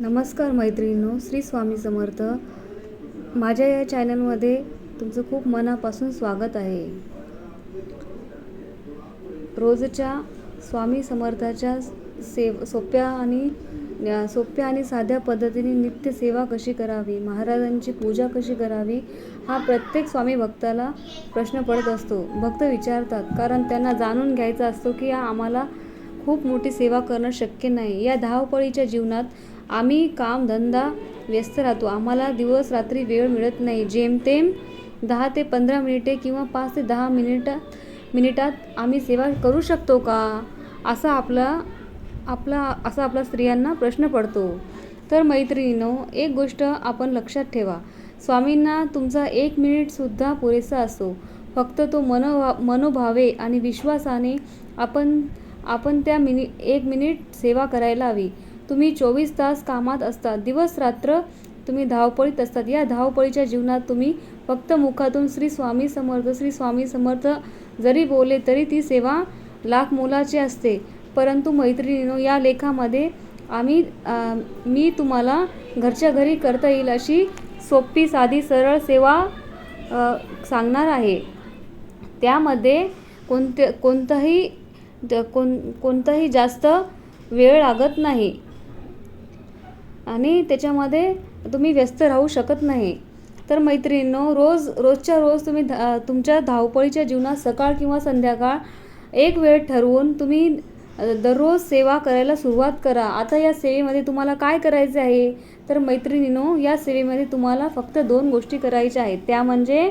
नमस्कार मैत्रिणींनो श्री स्वामी समर्थ. माझ्या या चॅनलमध्ये तुमचं खूप मनापासून स्वागत आहे. रोजच्या स्वामी समर्थाच्या सेव सोप्या आणि सोप्या आणि साध्या पद्धतीने नित्य सेवा कशी करावी महाराजांची पूजा कशी करावी हा प्रत्येक स्वामी भक्ताला प्रश्न पडत असतो. भक्त विचारतात कारण त्यांना जाणून घ्यायचा असतो की आम्हाला खूप मोठी सेवा करणं शक्य नाही. या धावपळीच्या जीवनात आम्ही काम धंदा व्यस्त राहतो. आम्हाला दिवस रात्री वेळ मिळत नाही. जेमतेम दहा ते पंधरा मिनिटे किंवा पाच ते दहा मिनिटा मिनिटात आम्ही सेवा करू शकतो का? असा आपला आपला असा आपला स्त्रियांना प्रश्न पडतो. तर मैत्रिणीनो एक गोष्ट आपण लक्षात ठेवा. स्वामींना तुमचा एक मिनिटसुद्धा पुरेसा असतो फक्त तो मनोभा मनोभावे आणि विश्वासाने आपण आपण त्या मिनि एक मिनिट सेवा करायला हवी. तुम्ही चोवीस तास कामात असतात दिवस रात्र तुम्ही धावपळीत असतात. या धावपळीच्या जीवनात तुम्ही फक्त मुखातून श्री स्वामी समर्थ श्री स्वामी समर्थ जरी बोलले तरी ती सेवा लाख मोलाची असते. परंतु मैत्रिणीनो या लेखामध्ये आम्ही मी तुम्हाला घरच्या घरी करता येईल अशी सोपी साधी सरळ सेवा सांगणार आहे. त्यामध्ये कोणते कोणताही कोण कोणताही जास्त वेळ लागत नाही. आणि त्याच्यामध्ये तुम्ही व्यस्त राहू शकत नाही. तर मैत्रिणींनो रोज रोजच्या रोज तुम्ही धा तुमच्या धावपळीच्या जीवनात सकाळ किंवा संध्याकाळ एक वेळ ठरवून तुम्ही दररोज सेवा करायला सुरुवात करा. आता या सेवेमध्ये तुम्हाला काय करायचे आहे? तर मैत्रिणीनो या सेवेमध्ये तुम्हाला फक्त दोन गोष्टी करायच्या आहेत. त्या म्हणजे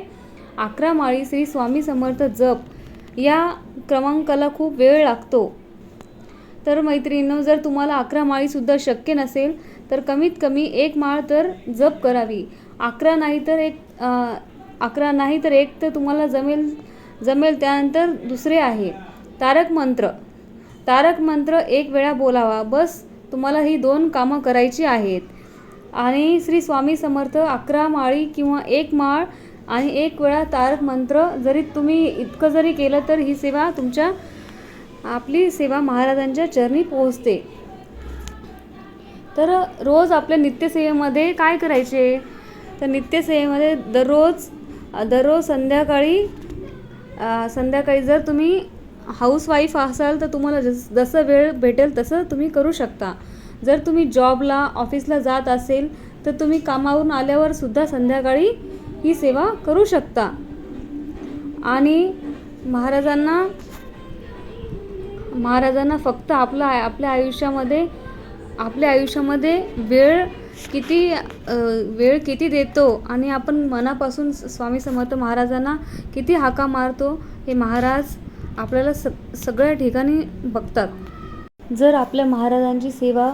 अकरा माळी श्री स्वामी समर्थ जप. या क्रमांकाला खूप वेळ लागतो. तर मैत्रिणींनो जर तुम्हाला अकरा माळीसुद्धा शक्य नसेल तर कमीत कमी एक माळ तर जप करावी. अकरा नाही तर एक अकरा नाही तर एक तर तुम्हाला जमेल जमेल त्यानंतर दुसरे आहे. तारक मंत्र. तारक मंत्र एक वेळा बोलावा. बस तुम्हाला ही दोन कामं करायची आहेत. आणि श्री स्वामी समर्थ अकरा माळी किंवा एक माळ आणि एक वेळा तारक मंत्र जरी तुम्ही इतकं जरी केलं तर ही सेवा तुमच्या आपली सेवा महाराजांच्या चरणी पोहोचते. तर रोज आपल्या नित्यसेवेमध्ये काय करायचे? तर नित्यसेवेमध्ये दररोज दररोज संध्याकाळी संध्याकाळी जर तुम्ही हाऊसवाईफ असाल तर तुम्हाला जस जसं वेळ भेटेल तसं तुम्ही करू शकता. जर तुम्ही जॉबला ऑफिसला जात असेल तर तुम्ही कामावरून आल्यावर सुद्धा संध्याकाळी ही सेवा करू शकता. आणि महाराजांना महाराजांना फक्त आपलं आपल्या आयुष्यामध्ये आपल्या आयुष्यामध्ये वेळ किती वेळ किती देतो आणि आपण मनापासून स्वामी समर्थ महाराजांना किती हाका मारतो हे महाराज आपल्याला स सगळ्या ठिकाणी बघतात. जर आपल्या महाराजांची सेवा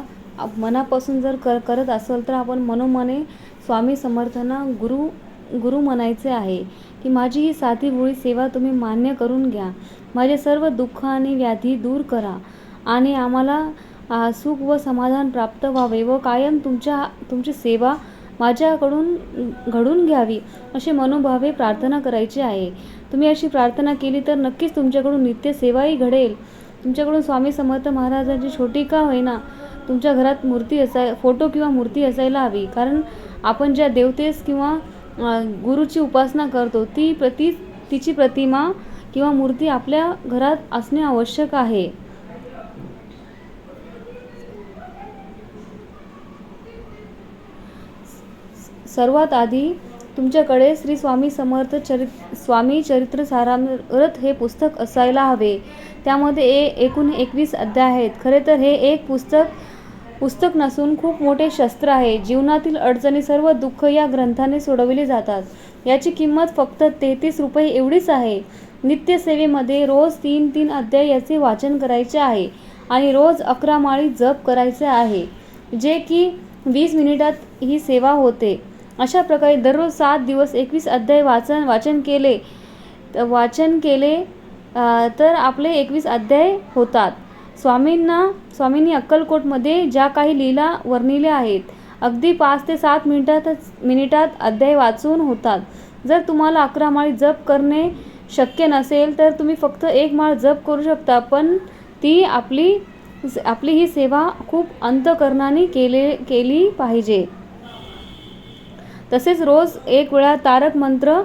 मनापासून जर कर करत असेल तर आपण मनोमने स्वामी समर्थांना गुरु गुरु म्हणायचे आहे की माझी ही साधी भोळी सेवा तुम्ही मान्य करून घ्या. माझे सर्व दुःख आणि व्याधी दूर करा आणि आम्हाला सुख व समाधान प्राप्त व्हावे व कायम तुमच्या तुमची सेवा माझ्याकडून घडून घ्यावी असे मनोभावे प्रार्थना करायची आहे. तुम्ही अशी प्रार्थना केली तर नक्कीच तुमच्याकडून नित्य सेवाही घडेल. तुमच्याकडून स्वामी समर्थ महाराजांची छोटी का होईना तुमच्या घरात मूर्ती असाय फोटो किंवा मूर्ती असायला हवी. कारण आपण ज्या देवतेस किंवा गुरुची उपासना करतो ती प्रति तिची प्रतिमा किंवा मूर्ती आपल्या घरात असणे आवश्यक आहे. सर्वात आधी तुमच्याकडे श्री स्वामी समर्थ चरित स्वामी चरित्र सारामृत हे पुस्तक असायला हवे. त्यामध्ये ए एकूण एकवीस अध्याय आहेत. खरे तर हे एक पुस्तक पुस्तक नसून खूप मोठे शस्त्र आहे. जीवनातील अडचणी सर्व दुःख या ग्रंथाने सोडविली जातात. याची किंमत फक्त तेहतीस रुपये एवढीच आहे. नित्यसेवेमध्ये रोज तीन तीन अध्याय याचे वाचन करायचे आहे आणि रोज अकरा माळी जप करायचे आहे. जे की वीस मिनिटात ही सेवा होते. अशा प्रकारे दररोज सात दिवस एकवीस अध्याय वाचन वाचन केले वाचन केले तर आपले एकवीस अध्याय होतात. स्वामींना स्वामींनी अक्कलकोटमध्ये ज्या काही लीला वर्णिल्या आहेत अगदी पाच ते सात मिनिटातच मिनिटात अध्याय वाचून होतात. जर तुम्हाला अकरा माळी जप करणे शक्य नसेल तर तुम्ही फक्त एक माळ जप करू शकता पण ती आपली आपली ही सेवा खूप अंतकरणाने केले केली पाहिजे. तसेच रोज एक वेळा तारक मंत्र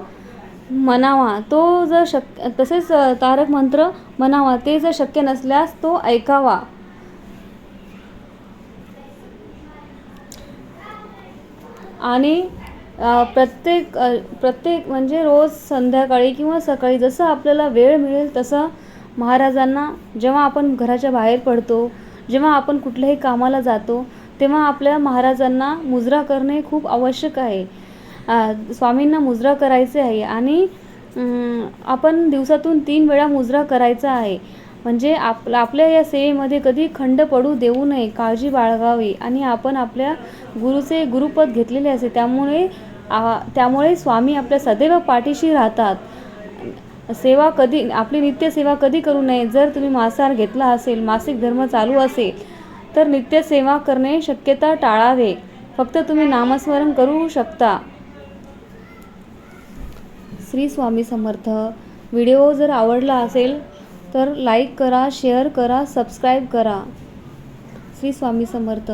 म्हणावा. तो जर शक तसेच तारक मंत्र म्हणावा ते जर शक्य नसल्यास तो ऐकावा. आणि प्रत्येक प्रत्येक म्हणजे रोज संध्याकाळी किंवा सकाळी जसं आपल्याला वेळ मिळेल तसं महाराजांना जेव्हा आपण घराच्या बाहेर पडतो जेव्हा आपण कुठल्याही कामाला जातो तेव्हा आपल्या महाराजांना मुजरा करणे खूप आवश्यक आहे. स्वामींना मुजरा करायचे आहे आणि आपण दिवसातून तीन वेळा मुजरा करायचा आहे. म्हणजे आप आपल्या या सेवेमध्ये कधी खंड पडू देऊ नये काळजी बाळगावी आणि आपण आपल्या गुरुचे गुरुपद घेतलेले असते त्यामुळे आ, त्यामुळे स्वामी आपल्या सदैव पाठीशी राहतात. सेवा कधी आपली नित्यसेवा कधी करू नये? जर तुम्ही मांसाहार घेतला असेल मासिक धर्म चालू असेल तर नित्यसेवा करणे शक्यता टाळावे. फक्त तुम्ही नामस्मरण करू शकता. श्री स्वामी समर्थ. व्हिडिओ जर आवडला असेल तर लाईक करा शेअर करा सबस्क्राईब करा. श्री स्वामी समर्थ.